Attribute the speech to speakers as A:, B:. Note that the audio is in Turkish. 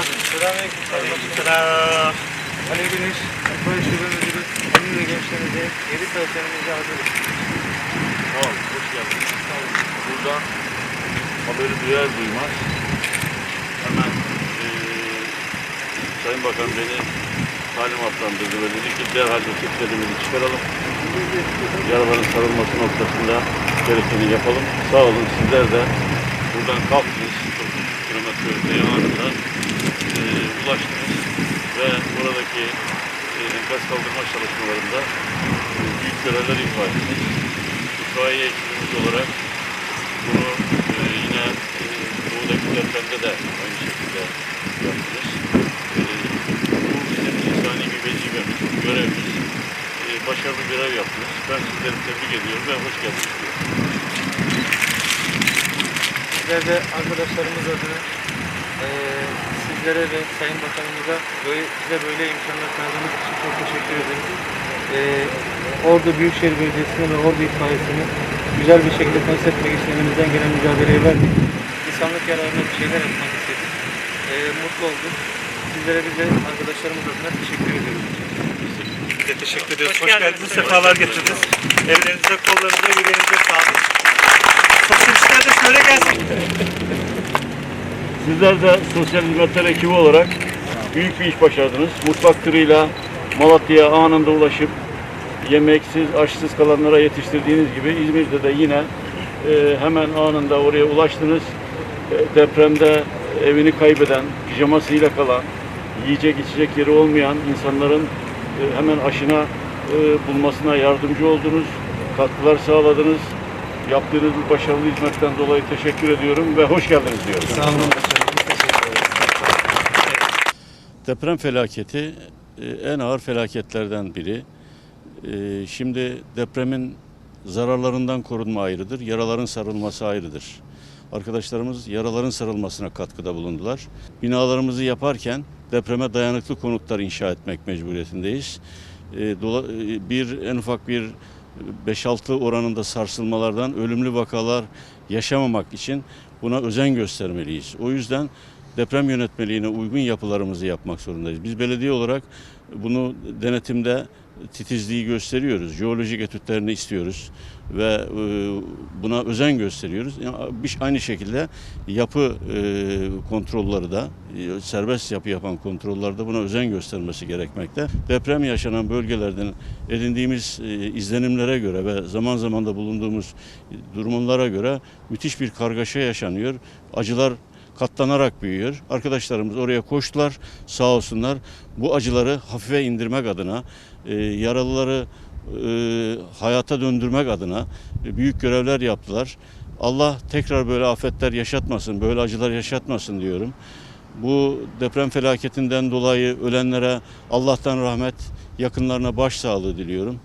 A: geldin. Selamünaleyküm. Aleykümselam. Ali Güneş, Akbay Şube Müdürü, Emin ve gençlerimize, yeri personelimize hazırız.
B: Sağ olun, hoş geldiniz. Sağ olun. Burada haberi duyar duymaz hemen e, Sayın Bakan beni talimatlandırdı ve dedi ki derhal ekiplerimizi çıkaralım. Yaraların sarılması noktasında gerekeni yapalım. Sağ olun sizler de buradan kalktınız. 9 kilometre öteye eee ulaştınız ve buradaki eee enkaz kaldırma çalışmalarında eee, büyük görevler ifa ettiniz. İtfaiye ekibimiz olarak bunu e, yine e, doğudaki depremde de aynı şekilde yaptınız. E, bu bizim insani bir vecibemiz, görevimiz. E, başarılı görev yaptınız. Ben sizleri tebrik ediyorum ve hoş geldiniz diyorum.
A: Bizler de arkadaşlarımız adına eee sizlere ve Sayın Bakanımıza böyle, bize böyle imkanlar tanıdığınız için çok teşekkür ederiz. Eee Ordu Büyükşehir Belediyesi'ne ve Ordu İtfaiyesi'ne güzel bir şekilde test etmek için elimizden gelen mücadeleyi verdik. İnsanlık yararına bir şeyler yapmak istedik. Eee mutlu olduk. Sizlere bize arkadaşlarımız adına teşekkür ediyoruz.
C: Biz de teşekkür ediyoruz. Hoş, geldiniz, sefalar getirdiniz. Evlerinize, kollarınıza, yüreğinize sağlık. Sosyalistler de şöyle gelsin.
B: Sizler de sosyal hizmetler ekibi olarak büyük bir iş başardınız. Mutfak tırıyla Malatya'ya anında ulaşıp yemeksiz, aşsız kalanlara yetiştirdiğiniz gibi İzmir'de de yine e, hemen anında oraya ulaştınız. E, depremde evini kaybeden, pijamasıyla kalan, yiyecek içecek yeri olmayan insanların e, hemen aşına e, bulmasına yardımcı oldunuz, katkılar sağladınız. Yaptığınız bu başarılı hizmetten dolayı teşekkür ediyorum ve hoş geldiniz diyorum.
A: Sağ olun başkanım. Biz teşekkür ederiz.
B: Deprem felaketi e, en ağır felaketlerden biri. E, Şimdi depremin zararlarından korunma ayrıdır, yaraların sarılması ayrıdır. Arkadaşlarımız yaraların sarılmasına katkıda bulundular. Binalarımızı yaparken depreme dayanıklı konutlar inşa etmek mecburiyetindeyiz. E, Bir en ufak bir 5-6 oranında sarsılmalardan ölümlü vakalar yaşamamak için buna özen göstermeliyiz. O yüzden deprem yönetmeliğine uygun yapılarımızı yapmak zorundayız. Biz belediye olarak bunu denetimde titizliği gösteriyoruz. Jeolojik etütlerini istiyoruz ve e, buna özen gösteriyoruz. Aynı şekilde yapı e, kontrolleri de serbest yapı yapan kontrollerde buna özen göstermesi gerekmekte. Deprem yaşanan bölgelerden edindiğimiz e, izlenimlere göre ve zaman zaman da bulunduğumuz durumlara göre müthiş bir kargaşa yaşanıyor. Acılar katlanarak büyüyor. Arkadaşlarımız oraya koştular sağ olsunlar. Bu acıları hafife indirmek adına, e, yaralıları e, hayata döndürmek adına e, büyük görevler yaptılar. Allah tekrar böyle afetler yaşatmasın, böyle acılar yaşatmasın diyorum. Bu deprem felaketinden dolayı ölenlere Allah'tan rahmet, yakınlarına başsağlığı diliyorum.